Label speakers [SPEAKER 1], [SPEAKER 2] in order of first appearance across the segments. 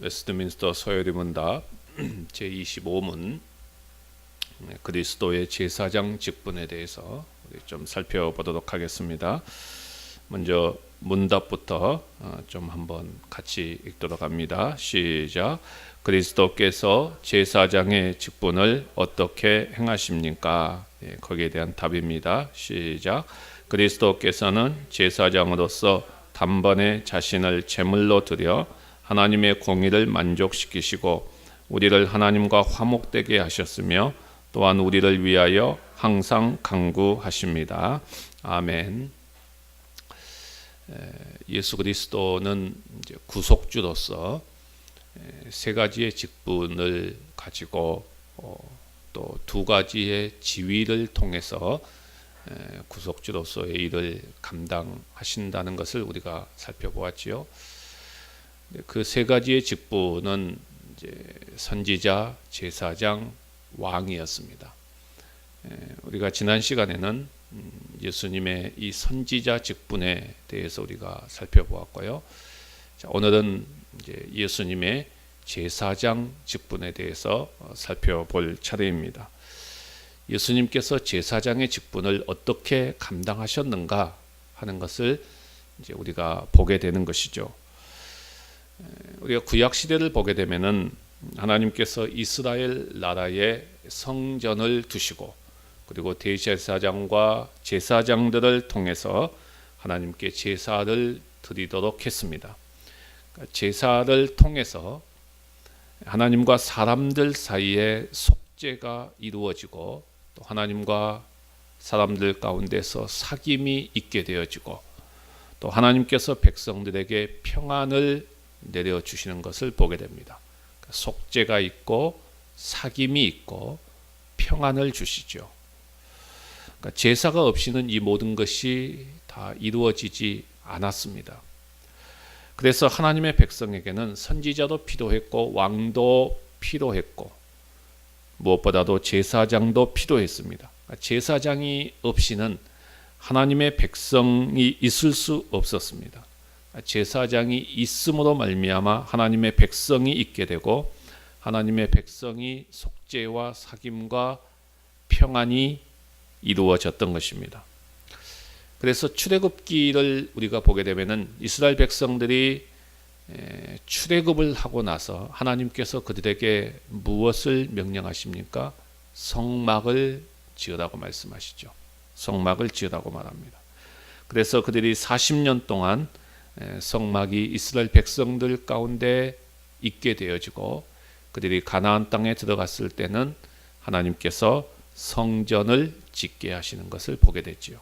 [SPEAKER 1] 웨스트민스터 서열의 문답 제25문 그리스도의 제사장 직분에 대해서 좀 살펴보도록 하겠습니다. 먼저 문답부터 어, 좀 한번 같이 읽도록 합니다. 시작. 그리스도께서 제사장의 직분을 어떻게 행하십니까? 예, 거기에 대한 답입니다. 시작. 그리스도께서는 제사장으로서 단번에 자신을 제물로 드려 하나님의 공의를 만족시키시고 우리를 하나님과 화목되게 하셨으며 또한 우리를 위하여 항상 강구하십니다. 아멘. 예수 그리스도는 구속주로서 세 가지의 직분을 가지고 어, 또두 가지의 지위를 통해서 구속주로서의 일을 감당하신다는 것을 우리가 살펴보았지요. 그 세 가지의 직분은 선지자, 제사장, 왕이었습니다. 우리가 지난 시간에는 음, 예수님의 이 선지자 직분에 대해서 우리가 살펴보았고요. 자, 오늘은 예수님의 제사장 직분에 대해서 어, 살펴볼 차례입니다. 예수님께서 제사장의 직분을 어떻게 감당하셨는가 하는 것을 이제 우리가 보게 되는 것이죠. 우리가 구약 시대를 보게 되면은 하나님께서 이스라엘 나라에 성전을 두시고 그리고 대제사장과 제사장들을 통해서 하나님께 제사를 드리도록 했습니다. 그러니까 제사를 통해서 하나님과 사람들 사이에 속죄가 이루어지고 또 하나님과 사람들 가운데서 사귐이 있게 되어지고 또 하나님께서 백성들에게 평안을 내려 주시는 것을 보게 됩니다. 그러니까 속죄가 있고 사귐이 있고 평안을 주시죠. 그러니까 제사가 없이는 이 모든 것이 다 이루어지지 않았습니다. 그래서 하나님의 백성에게는 선지자도 필요했고 왕도 필요했고 무엇보다도 제사장도 필요했습니다. 그러니까 제사장이 없이는 하나님의 백성이 있을 수 없었습니다. 제사장이 있음으로 말미암아 하나님의 백성이 있게 되고 하나님의 백성이 속죄와 사귐과 평안이 이루어졌던 것입니다. 그래서 출애굽기를 우리가 보게 되면은 이스라엘 백성들이 출애굽을 하고 나서 하나님께서 그들에게 무엇을 명령하십니까? 성막을 지으라고 말씀하시죠. 성막을 지으라고 말합니다. 그래서 그들이 40년 동안 성막이 이스라엘 백성들 가운데 있게 되어지고 그들이 가나안 땅에 들어갔을 때는 하나님께서 성전을 짓게 하시는 것을 보게 됐지요.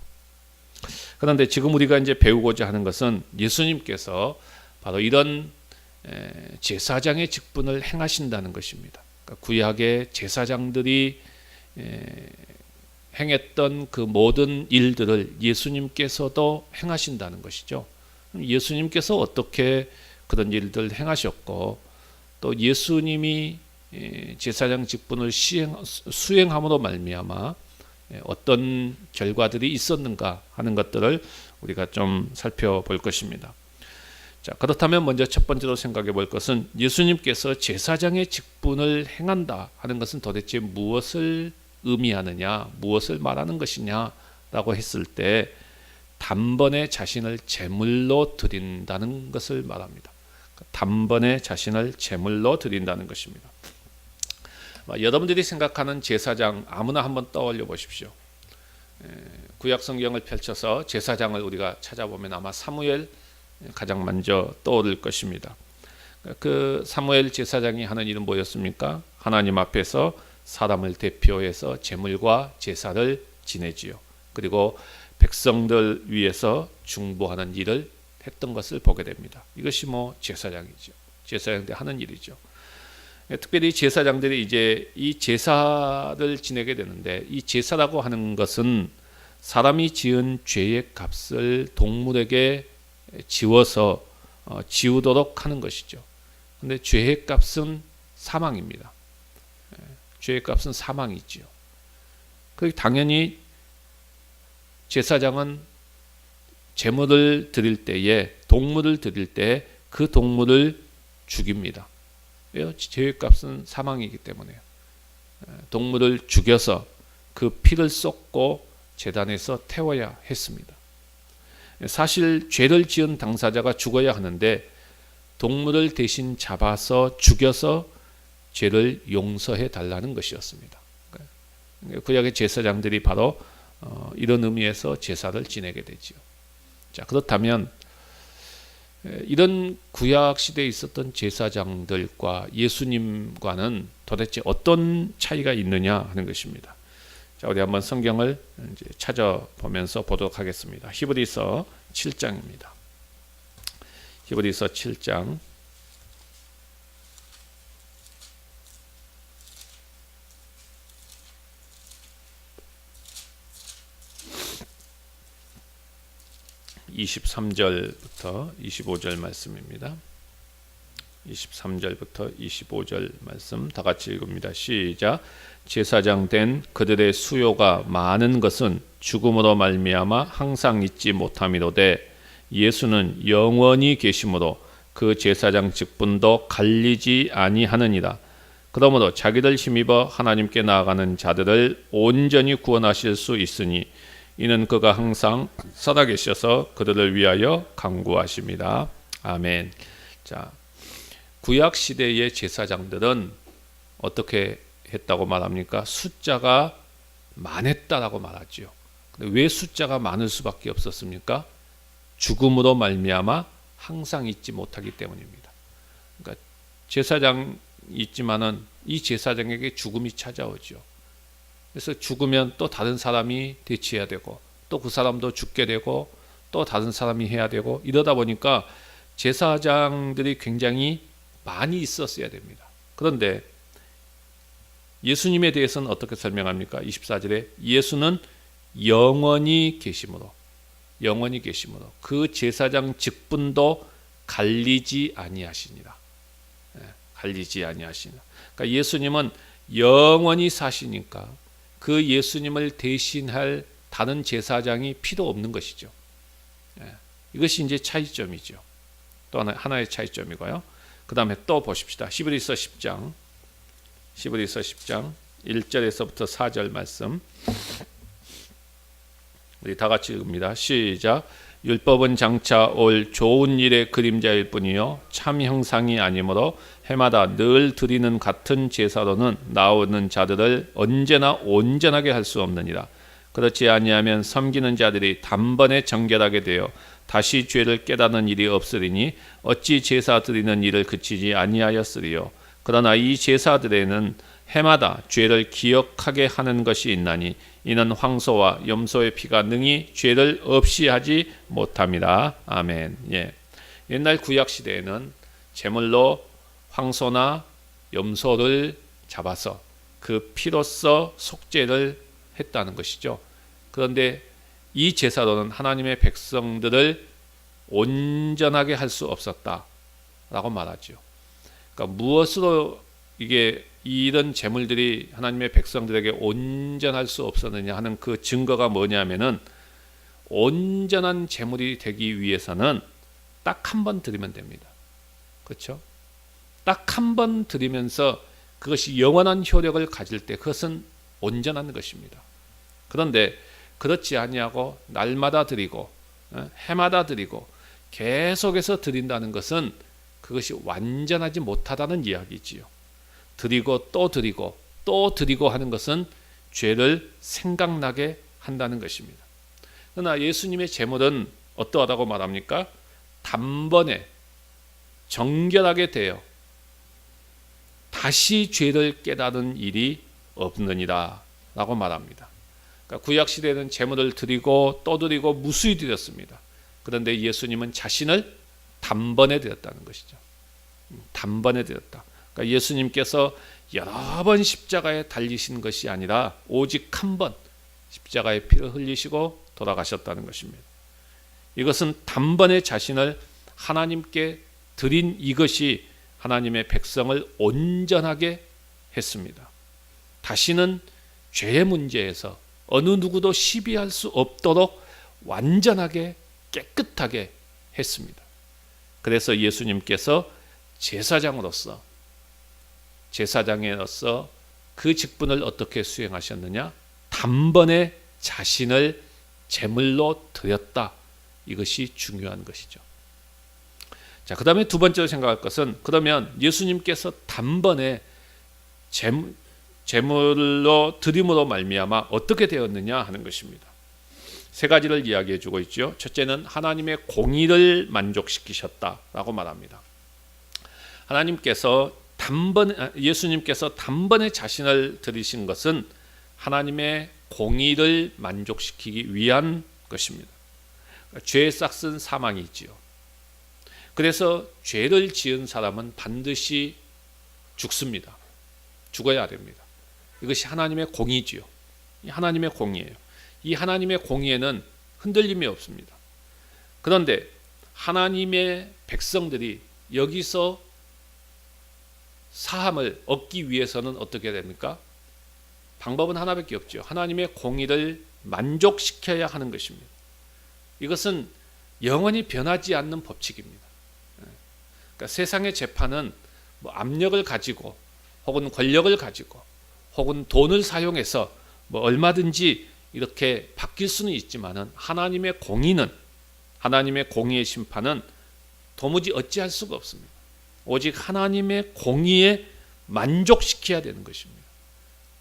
[SPEAKER 1] 그런데 지금 우리가 이제 배우고자 하는 것은 예수님께서 바로 이런 제사장의 직분을 행하신다는 것입니다. 그러니까 구약의 제사장들이 행했던 그 모든 일들을 예수님께서도 행하신다는 것이죠. 예수님께서 어떻게 그런 일들 행하셨고 또 예수님이 제사장 직분을 시행, 수행함으로 말미암아 어떤 결과들이 있었는가 하는 것들을 우리가 좀 살펴볼 것입니다. 자, 그렇다면 먼저 첫 번째로 생각해 볼 것은 예수님께서 제사장의 직분을 행한다 하는 것은 도대체 무엇을 의미하느냐, 무엇을 말하는 것이냐라고 했을 때 단번에 자신을 제물로 드린다는 것을 말합니다. 단번에 자신을 제물로 드린다는 것입니다. 여러분들이 생각하는 제사장 아무나 한번 떠올려 보십시오. 구약 성경을 펼쳐서 제사장을 우리가 찾아보면 아마 사무엘 가장 먼저 떠오를 것입니다. 그 사무엘 제사장이 하는 일은 뭐였습니까? 하나님 앞에서 사람을 대표해서 제물과 제사를 지내지요. 그리고 백성들 위해서 중보하는 일을 했던 것을 보게 됩니다. 이것이 뭐 제사장이죠. 제사장들 하는 일이죠. 특별히 제사장들이 이제 이 제사를 지내게 되는데 이 제사라고 하는 것은 사람이 지은 죄의 값을 동물에게 지워서 어, 지우도록 하는 것이죠. 근데 죄의 값은 사망입니다. 예, 죄의 값은 사망이지요. 그 당연히 제사장은 제물을 드릴 때에 동물을 드릴 때 그 동물을 죽입니다. 왜요? 제외값은 사망이기 때문에요. 동물을 죽여서 그 피를 쏟고 재단에서 태워야 했습니다. 사실 죄를 지은 당사자가 죽어야 하는데 동물을 대신 잡아서 죽여서 죄를 용서해 달라는 것이었습니다. 구약의 제사장들이 바로 어, 이런 의미에서 제사를 지내게 되지요. 자 그렇다면 이런 구약 시대에 있었던 제사장들과 예수님과는 도대체 어떤 차이가 있느냐 하는 것입니다. 자, 우리 한번 성경을 찾아보면서 보도록 하겠습니다. 히브리서 7장입니다. 히브리서 7장 23절부터 25절 말씀입니다. 23절부터 25절 말씀 다 같이 읽습니다. 시작. 제사장 된 그들의 수요가 많은 것은 죽음으로 말미암아 항상 잊지 못함이로되 예수는 영원히 계심으로 그 제사장 직분도 갈리지 아니하느니라. 그러므로 자기들 힘입어 하나님께 나아가는 자들을 온전히 구원하실 수 있으니 이는 그가 항상 살아계셔서 그들을 위하여 강구하십니다. 아멘. 자, 구약 시대의 제사장들은 어떻게 했다고 말합니까? 숫자가 많았다라고 말하지요. 왜 숫자가 많을 수밖에 없었습니까? 죽음으로 말미암아 항상 잊지 못하기 때문입니다. 그러니까 제사장 있지만은 이 제사장에게 죽음이 찾아오죠. 그래서 죽으면 또 다른 사람이 대치해야 되고 또 그 사람도 죽게 되고 또 다른 사람이 해야 되고 이러다 보니까 제사장들이 굉장히 많이 있었어야 됩니다. 그런데 예수님에 대해서는 어떻게 설명합니까? 24절에 예수는 영원히 계심으로 영원히 계심으로 그 제사장 직분도 갈리지 아니하시니라. 예, 갈리지 아니하시니라. 그러니까 예수님은 영원히 사시니까 그 예수님을 대신할 다른 제사장이 필요 없는 것이죠. 예, 이것이 이제 차이점이죠. 또 하나, 하나 의 차이점이고요. 그 다음에 또 보십시다. 시브리서 10장, 시브리서 10장 1절에서부터 4절 말씀. 우리 다 같이 읽습니다. 시작. 율법은 장차 올 좋은 일의 그림자일 뿐이요 참 형상이 아니므로 해마다 늘 드리는 같은 제사로는 나오는 자들을 언제나 온전하게 할 수 없느니라. 그렇지 아니하면 섬기는 자들이 단번에 정결하게 되어 다시 죄를 깨닫는 일이 없으리니 어찌 제사 드리는 일을 그치지 아니하였으리요. 그러나 이 제사들에는 해마다 죄를 기억하게 하는 것이 있나니 이는 황소와 염소의 피가 능히 죄를 없이 하지 못합니다. 아멘. 예. 옛날 구약 시대에는 제물로 황소나 염소를 잡아서 그 피로써 속죄를 했다는 것이죠. 그런데 이 제사로는 하나님의 백성들을 온전하게 할 수 없었다라고 말하죠. 그러니까 무엇으로 이게 이런 재물들이 하나님의 백성들에게 온전할 수 없었느냐 하는 그 증거가 뭐냐면은 온전한 재물이 되기 위해서는 딱 한 번 드리면 됩니다. 그렇죠? 딱 한번 드리면서 그것이 영원한 효력을 가질 때 그것은 온전한 것입니다. 그런데 그렇지 아니하고 날마다 드리고 어, 해마다 드리고 계속해서 드린다는 것은 그것이 완전하지 못하다는 이야기지요. 드리고 또 드리고 또 드리고 하는 것은 죄를 생각나게 한다는 것입니다. 그러나 예수님의 제물은 어떠하다고 말합니까? 단번에 정결하게 되어 다시 죄를 깨닫는 일이 없느니라 라고 말합니다. 그러니까 구약 시대는 제물을 드리고 또 드리고 무수히 드렸습니다. 그런데 예수님은 자신을 단번에 드렸다는 것이죠. 음, 단번에 드렸다. 그러니까 예수님께서 여러 번 십자가에 달리신 것이 아니라 오직 한 번 십자가에 피를 흘리시고 돌아가셨다는 것입니다. 이것은 단번에 자신을 하나님께 드린 이것이 하나님의 백성을 온전하게 했습니다. 다시는 죄의 문제에서 어느 누구도 시비할 수 없도록 완전하게 깨끗하게 했습니다. 그래서 예수님께서 제사장으로서 제사장으로서 그 직분을 어떻게 수행하셨느냐? 단번에 자신을 제물로 드렸다. 이것이 중요한 것이죠. 자, 그 다음에 두 번째로 생각할 것은 그러면 예수님께서 단번에 제물, 제물로 드림으로 말미암아 어떻게 되었느냐 하는 것입니다. 세 가지를 이야기해 주고 있죠. 첫째는 하나님의 공의를 만족시키셨다라고 말합니다. 하나님께서 단번 아, 예수님께서 단번에 자신을 드리신 것은 하나님의 공의를 만족시키기 위한 것입니다. 죄의 싹은 사망이지요. 그래서 죄를 지은 사람은 반드시 죽습니다. 죽어야 됩니다. 이것이 하나님의 공의지요. 하나님의 공의예요. 이 하나님의 공의에는 흔들림이 없습니다. 그런데 하나님의 백성들이 여기서 사함을 얻기 위해서는 어떻게 됩니까? 방법은 하나밖에 없죠. 하나님의 공의를 만족시켜야 하는 것입니다. 이것은 영원히 변하지 않는 법칙입니다. 그러니까 세상의 재판은 뭐 압력을 가지고 혹은 권력을 가지고 혹은 돈을 사용해서 뭐 얼마든지 이렇게 바뀔 수는 있지만은 하나님의 공의는 하나님의 공의의 심판은 도무지 어찌할 수가 없습니다. 오직 하나님의 공의에 만족시켜야 되는 것입니다.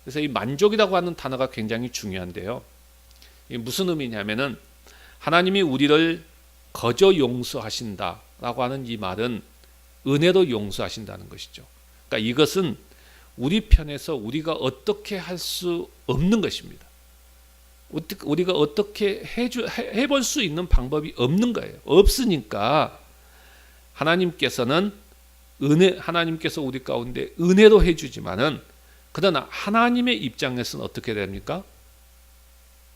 [SPEAKER 1] 그래서 이 만족이라고 하는 단어가 굉장히 중요한데요. 이게 무슨 의미냐면은 하나님이 우리를 거저 용서하신다라고 하는 이 말은 은혜로 용서하신다는 것이죠. 그러니까 이것은 우리 편에서 우리가 어떻게 할 수 없는 것입니다. 우리가 어떻게 해주, 해볼 수 있는 방법이 없는 거예요. 없으니까 하나님께서는 은혜 하나님께서 우리 가운데 은혜로 해주지만은 그러나 하나님의 입장에서는 어떻게 됩니까?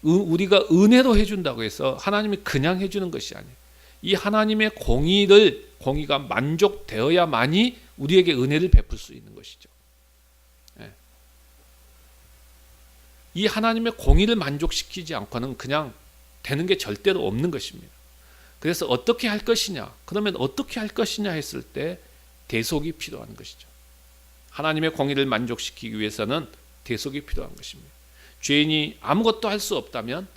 [SPEAKER 1] 우리가 은혜로 해준다고 해서 하나님이 그냥 해주는 것이 아니에요. 이 하나님의 공의를 공의가 만족되어야만이 우리에게 은혜를 베풀 수 있는 것이죠. 예. 이 하나님의 공의를 만족시키지 않고는 그냥 되는 게 절대로 없는 것입니다. 그래서 어떻게 할 것이냐? 그러면 어떻게 할 것이냐 했을 때 대속이 필요한 것이죠. 하나님의 공의를 만족시키기 위해서는 대속이 필요한 것입니다. 죄인이 아무것도 할 수 없다면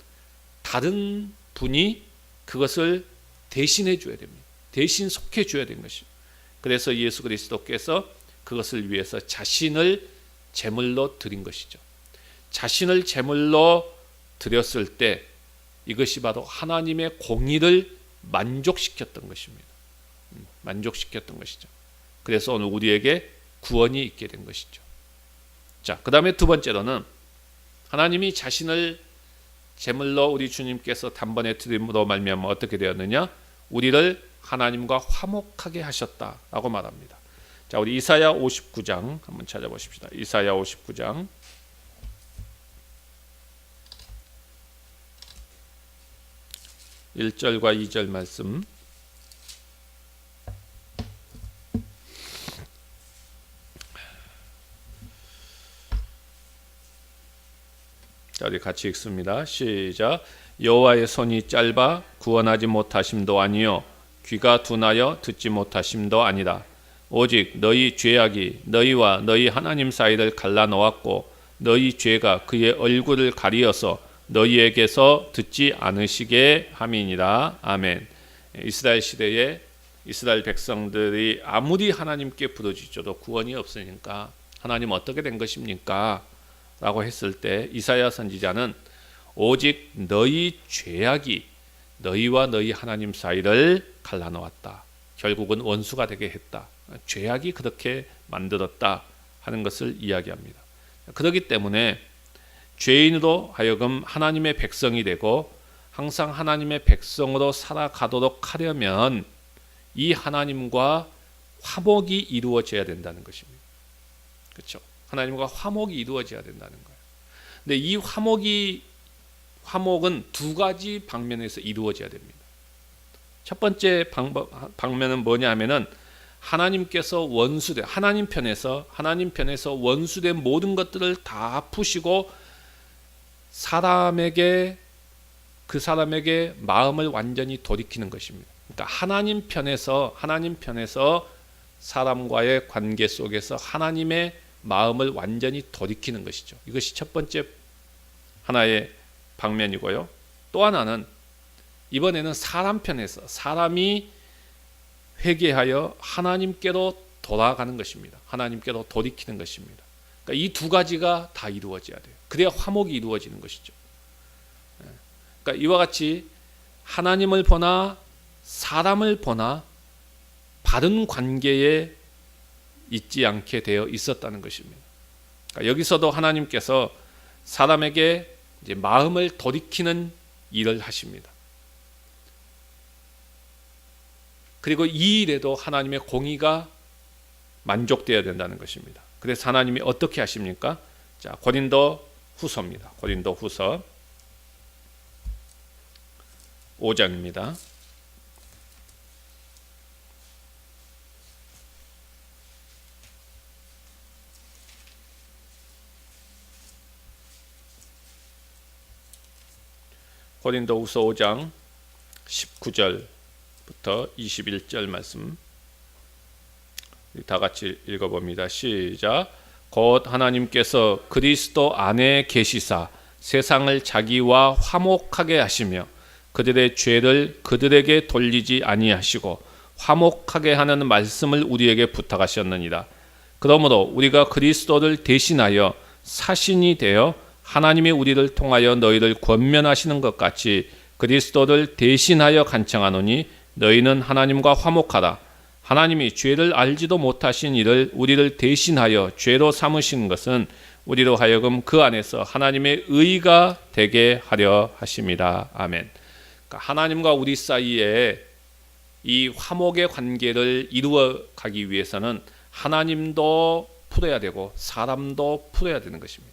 [SPEAKER 1] 다른 분이 그것을 대신해 줘야 됩니다. 대신 속해 줘야 되는 것입니다. 그래서 예수 그리스도께서 그것을 위해서 자신을 제물로 드린 것이죠. 자신을 제물로 드렸을 때 이것이 바로 하나님의 공의를 만족시켰던 것입니다. 음, 만족시켰던 것이죠. 그래서 오늘 우리에게 구원이 있게 된 것이죠. 자, 그 다음에 두 번째로는 하나님이 자신을 제물로 우리 주님께서 단번에 드림으로 말미암아 어떻게 되었느냐? 우리를 하나님과 화목하게 하셨다라고 말합니다. 자, 우리 이사야 59장 한번 찾아보십시다. 이사야 59장 1절과2절 말씀 자, 우리 같이 읽습니다. 시작. 여호와의 손이 짧아 구원하지 못하심도 아니요 귀가 둔하여 듣지 못하심도 아니다. 오직 너희 죄악이 너희와 너희 하나님 사이를 갈라 놓았고 너희 죄가 그의 얼굴을 가리어서 너희에게서 듣지 않으시게 함이니라. 아멘. 이스라엘 시대에 이스라엘 백성들이 아무리 하나님께 부르짖어도 구원이 없으니까 하나님 어떻게 된 것입니까? 라고 했을 때 이사야 선지자는 오직 너희 죄악이 너희와 너희 하나님 사이를 갈라놓았다. 결국은 원수가 되게 했다. 죄악이 그렇게 만들었다 하는 것을 이야기합니다. 그렇기 때문에 죄인으로 하여금 하나님의 백성이 되고 항상 하나님의 백성으로 살아가도록 하려면 이 하나님과 화목이 이루어져야 된다는 것입니다. 그렇죠? 하나님과 화목이 이루어져야 된다는 거예요. 근데 이 화목이 화목은 두 가지 방면에서 이루어져야 됩니다. 첫 번째 방면은 뭐냐면은 하나님께서 원수된 하나님 편에서 하나님 편에서 원수된 모든 것들을 다 푸시고 사람에게 그 사람에게 마음을 완전히 돌이키는 것입니다. 그러니까 하나님 편에서 하나님 편에서 사람과의 관계 속에서 하나님의 마음을 완전히 돌이키는 것이죠. 이것이 첫 번째 하나의 방면이고요. 또 하나는 이번에는 사람 편에서 사람이 회개하여 하나님께로 돌아가는 것입니다. 하나님께로 돌이키는 것입니다. 그러니까 이 두 가지가 다 이루어져야 돼요. 그래야 화목이 이루어지는 것이죠. 예. 그러니까 이와 같이 하나님을 보나 사람을 보나 바른 관계에 있지 않게 되어 있었다는 것입니다. 그러니까 여기서도 하나님께서 사람에게 이제 마음을 돌이키는 일을 하십니다. 그리고 이 일에도 하나님의 공의가 만족되어야 된다는 것입니다. 그래서 하나님이 어떻게 하십니까? 자, 고린도 후서입니다. 고린도 후서 5장입니다. 고린도후서 5장 19절부터 21절 말씀 다 같이 읽어봅니다. 시작. 곧 하나님께서 그리스도 안에 계시사 세상을 자기와 화목하게 하시며 그들의 죄를 그들에게 돌리지 아니하시고 화목하게 하는 말씀을 우리에게 부탁하셨느니라. 그러므로 우리가 그리스도를 대신하여 사신이 되어 하나님이 우리를 통하여 너희를 권면하시는 것 같이 그리스도를 대신하여 간청하노니 너희는 하나님과 화목하라. 하나님이 죄를 알지도 못하신 이를 우리를 대신하여 죄로 삼으신 것은 우리로 하여금 그 안에서 하나님의 의가 되게 하려 하심이라. 아멘. 그러니까 하나님과 우리 사이에 이 화목의 관계를 이루어 가기 위해서는 하나님도 풀어야 되고 사람도 풀어야 되는 것입니다.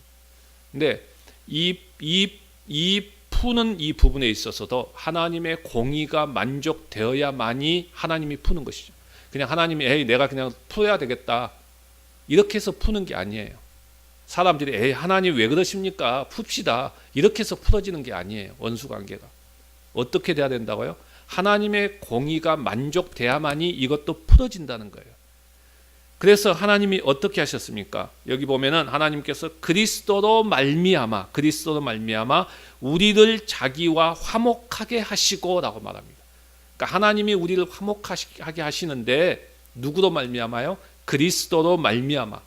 [SPEAKER 1] 근데 이, 이, 이 푸는 이 부분에 있어서도 하나님의 공의가 만족되어야만이 하나님이 푸는 것이죠. 그냥 하나님이 에이 내가 그냥 풀어야 되겠다 이렇게 해서 푸는 게 아니에요. 사람들이 에이 하나님 왜 그러십니까? 풉시다 이렇게 해서 풀어지는 게 아니에요. 원수 관계가 어떻게 돼야 된다고요? 하나님의 공의가 만족돼야만이 이것도 풀어진다는 거예요. 그래서 하나님이 어떻게 하셨습니까? 여기 보면은 하나님께서 그리스도로 말미암아 그리스도로 말미암아 우리를 자기와 화목하게 하시고라고 말합니다. 그러니까 하나님이 우리를 화목하게 하시는데 누구로 말미암아요? 그리스도로 말미암아.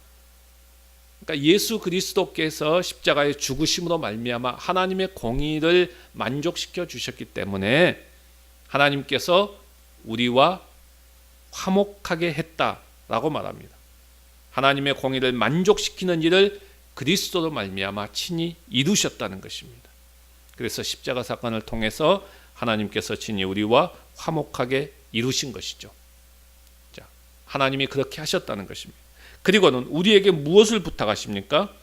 [SPEAKER 1] 그러니까 예수 그리스도께서 십자가의 죽으심으로 말미암아 하나님의 공의를 만족시켜 주셨기 때문에 하나님께서 우리와 화목하게 했다 라고 말합니다. 하나님의 공의를 만족시키는 일을 그리스도로 말미암아 친히 이루셨다는 것입니다. 그래서 십자가 사건을 통해서 하나님께서 친히 우리와 화목하게 이루신 것이죠. 자, 하나님이 그렇게 하셨다는 것입니다. 그리고는 우리에게 무엇을 부탁하십니까?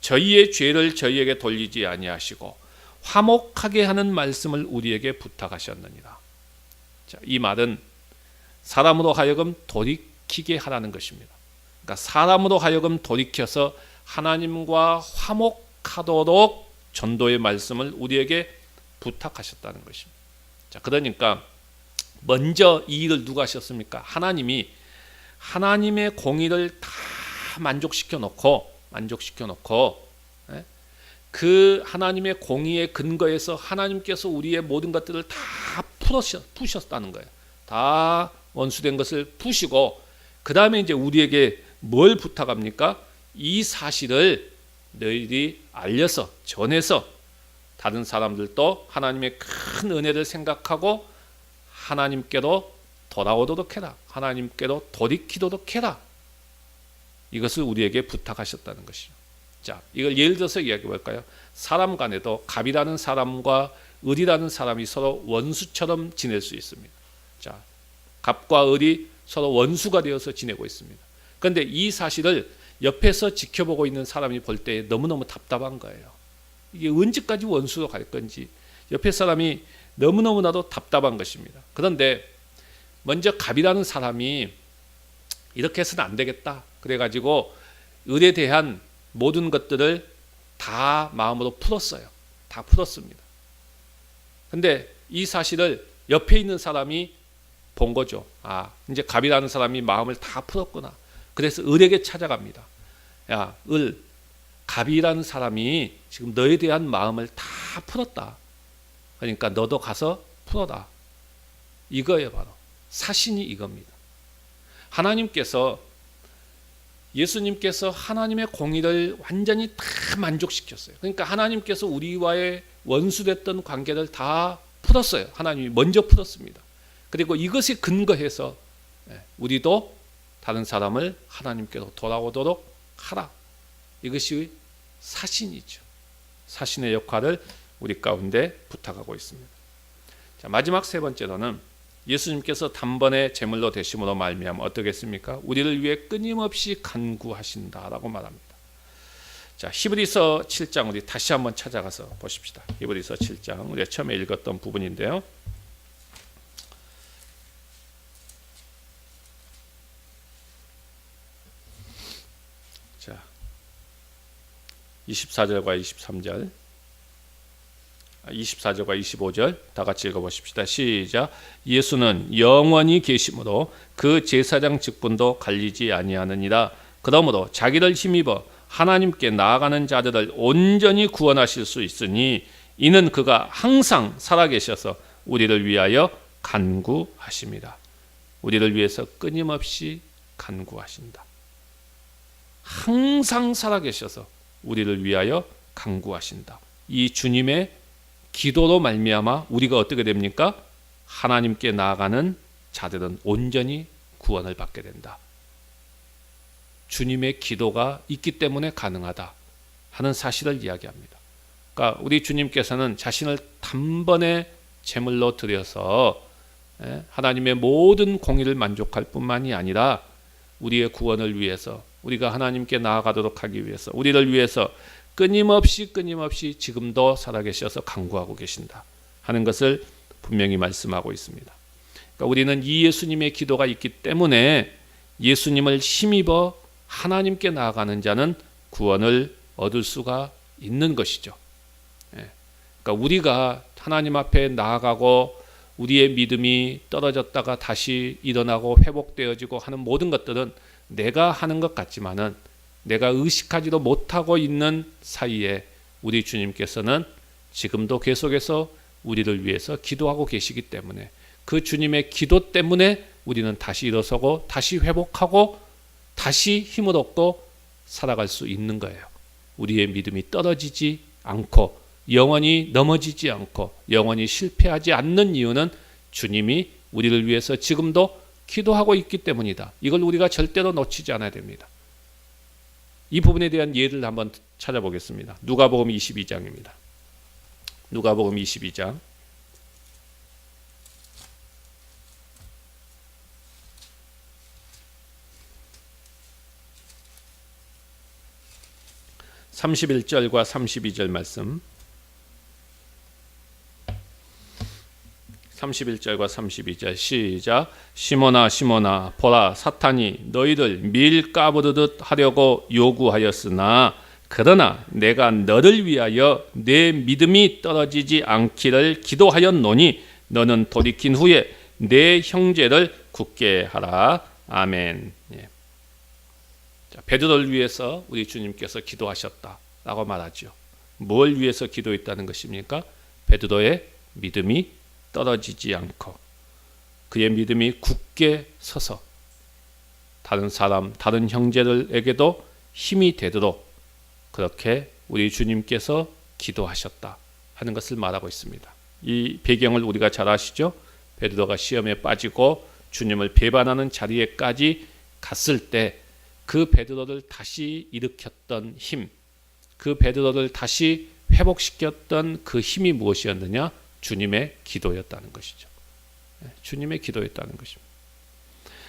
[SPEAKER 1] 저희의 죄를 저희에게 돌리지 아니하시고 화목하게 하는 말씀을 우리에게 부탁하셨느니라. 자, 이 말은 사람으로 하여금 돌이 키게 하라는 것입니다. 그러니까 사람으로 하여금 돌이켜서 하나님과 화목하도록 전도의 말씀을 우리에게 부탁하셨다는 것입니다. 자, 그러니까 먼저 이 일을 누가 하셨습니까? 하나님이 하나님의 공의를 다 만족시켜 놓고 만족시켜 놓고 예? 그 하나님의 공의의 근거에서 하나님께서 우리의 모든 것들을 다 푸셨다는 거예요. 다 원수된 것을 푸시고 그 다음에 이제 우리에게 뭘 부탁합니까? 이 사실을 너희들이 알려서 전해서 다른 사람들도 하나님의 큰 은혜를 생각하고 하나님께로 돌아오도록 해라. 하나님께로 돌이키도록 해라. 이것을 우리에게 부탁하셨다는 것이죠. 자, 이걸 예를 들어서 이야기해 볼까요? 사람 간에도 갑이라는 사람과 을이라는 사람이 서로 원수처럼 지낼 수 있습니다. 자, 갑과 을이 서로 원수가 되어서 지내고 있습니다. 그런데 이 사실을 옆에서 지켜보고 있는 사람이 볼 때 너무너무 답답한 거예요. 이게 언제까지 원수로 갈 건지 옆에 사람이 너무너무나도 답답한 것입니다. 그런데 먼저 갑이라는 사람이 이렇게 해서는 안 되겠다. 그래가지고 을에 대한 모든 것들을 다 마음으로 풀었어요. 다 풀었습니다. 근데 이 사실을 옆에 있는 사람이 본 거죠. 아, 이제 갑이라는 사람이 마음을 다 풀었구나. 그래서 을에게 찾아갑니다. 야, 을 갑이라는 사람이 지금 너에 대한 마음을 다 풀었다. 그러니까 너도 가서 풀어라. 이거예요, 바로. 사신이 이겁니다. 하나님께서 예수님께서 하나님의 공의를 완전히 다 만족시켰어요. 그러니까 하나님께서 우리와의 원수됐던 관계를 다 풀었어요. 하나님이 먼저 풀었습니다. 그리고 이것에 근거해서 예, 우리도 다른 사람을 하나님께로 돌아오도록 하라. 이것이 사신이죠. 사신의 역할을 우리 가운데 부탁하고 있습니다. 자, 마지막 세 번째로는 예수님께서 단번에 제물로 되심으로 말미암아 어떻겠습니까? 우리를 위해 끊임없이 간구하신다라고 말합니다. 자, 히브리서 7장 우리 다시 한번 찾아가서 보십시다. 히브리서 7장 우리가 처음에 읽었던 부분인데요. 자, 24절과 23절 24절과 25절 다 같이 읽어보십시다. 시작. 예수는 영원히 계심으로 그 제사장 직분도 갈리지 아니하느니라. 그러므로 자기를 힘입어 하나님께 나아가는 자들을 온전히 구원하실 수 있으니 이는 그가 항상 살아계셔서 우리를 위하여 간구하십니다. 우리를 위해서 끊임없이 간구하신다. 항상 살아계셔서 우리를 위하여 간구하신다. 이 주님의 기도로 말미암아 우리가 어떻게 됩니까? 하나님께 나아가는 자들은 온전히 구원을 받게 된다. 주님의 기도가 있기 때문에 가능하다 하는 사실을 이야기합니다. 그러니까 우리 주님께서는 자신을 단번에 제물로 드려서 예, 하나님의 모든 공의를 만족할 뿐만이 아니라 우리의 구원을 위해서 우리가 하나님께 나아가도록 하기 위해서 우리를 위해서 끊임없이 끊임없이 지금도 살아계셔서 강구하고 계신다 하는 것을 분명히 말씀하고 있습니다. 그러니까 우리는 이 예수님의 기도가 있기 때문에 예수님을 힘입어 하나님께 나아가는 자는 구원을 얻을 수가 있는 것이죠. 예. 그러니까 우리가 하나님 앞에 나아가고 우리의 믿음이 떨어졌다가 다시 일어나고 회복되어지고 하는 모든 것들은 내가 하는 것 같지만은 내가 의식하지도 못하고 있는 사이에 우리 주님께서는 지금도 계속해서 우리를 위해서 기도하고 계시기 때문에 그 주님의 기도 때문에 우리는 다시 일어서고 다시 회복하고 다시 힘을 얻고 살아갈 수 있는 거예요. 우리의 믿음이 떨어지지 않고 영원히 넘어지지 않고 영원히 실패하지 않는 이유는 주님이 우리를 위해서 지금도 기도하고 있기 때문이다. 이걸 우리가 절대로 놓치지 않아야 됩니다. 이 부분에 대한 예를 한번 찾아보겠습니다. 누가복음 22장입니다. 누가복음 22장 31절과 32절 말씀 31절과 32절 시작 시모나 시모나 보라 사탄이 너희를 밀 까부르듯 하려고 요구하였으나 그러나 내가 너를 위하여 내 믿음이 떨어지지 않기를 기도하였노니 너는 돌이킨 후에 내 형제를 굳게 하라 아멘 예. 자, 베드로를 위해서 우리 주님께서 기도하셨다라고 말하죠. 뭘 위해서 기도했다는 것입니까? 베드로의 믿음이 떨어지지 않고 그의 믿음이 굳게 서서 다른 사람, 다른 형제들에게도 힘이 되도록 그렇게 우리 주님께서 기도하셨다 하는 것을 말하고 있습니다. 이 배경을 우리가 잘 아시죠? 베드로가 시험에 빠지고 주님을 배반하는 자리에까지 갔을 때 그 베드로를 다시 일으켰던 힘, 그 베드로를 다시 회복시켰던 그 힘이 무엇이었느냐? 주님의 기도였다는 것이죠. 예, 주님의 기도였다는 것입니다.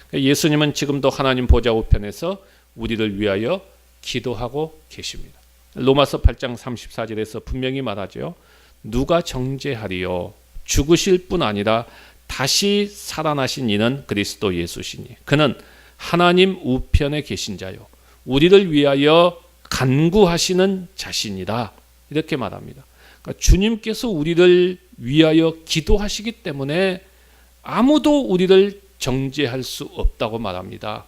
[SPEAKER 1] 그러니까 예수님은 지금도 하나님 보좌 우편에서 우리를 위하여 기도하고 계십니다. 로마서 8장 34절에서 분명히 말하죠. 누가 정죄하리요 죽으실 뿐 아니라 다시 살아나신 이는 그리스도 예수시니 그는 하나님 우편에 계신 자요 우리를 위하여 간구하시는 자신이다 이렇게 말합니다. 그러니까 주님께서 우리를 위하여 기도하시기 때문에 아무도 우리를 정죄할 수 없다고 말합니다.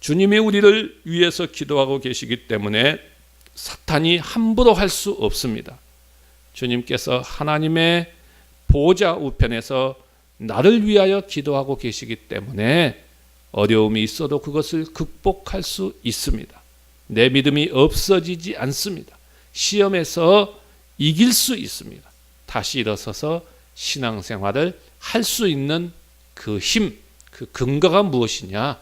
[SPEAKER 1] 주님이 우리를 위해서 기도하고 계시기 때문에 사탄이 함부로 할 수 없습니다. 주님께서 하나님의 보좌 우편에서 나를 위하여 기도하고 계시기 때문에 어려움이 있어도 그것을 극복할 수 있습니다. 내 믿음이 없어지지 않습니다. 시험에서 이길 수 있습니다. 다시 일어서서 신앙생활을 할 수 있는 그 힘, 그 근거가 무엇이냐?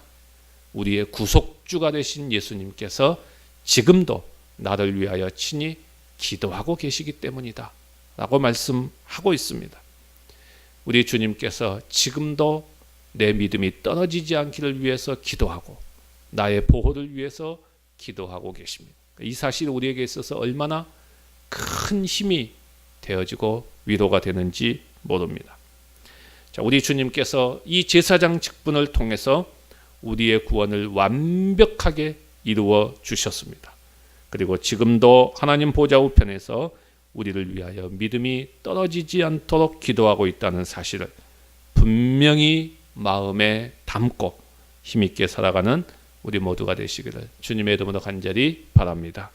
[SPEAKER 1] 우리의 구속주가 되신 예수님께서 지금도 나를 위하여 친히 기도하고 계시기 때문이다. 라고 말씀하고 있습니다. 우리 주님께서 지금도 내 믿음이 떨어지지 않기를 위해서 기도하고 나의 보호를 위해서 기도하고 계십니다. 이 사실이 우리에게 있어서 얼마나 큰 힘이 되어지고 위로가 되는지 모릅니다. 자, 우리 주님께서 이 제사장 직분을 통해서 우리의 구원을 완벽하게 이루어 주셨습니다. 그리고 지금도 하나님 보좌 우편에서 우리를 위하여 믿음이 떨어지지 않도록 기도하고 있다는 사실을 분명히 마음에 담고 힘있게 살아가는 우리 모두가 되시기를 주님의 이름으로 간절히 바랍니다.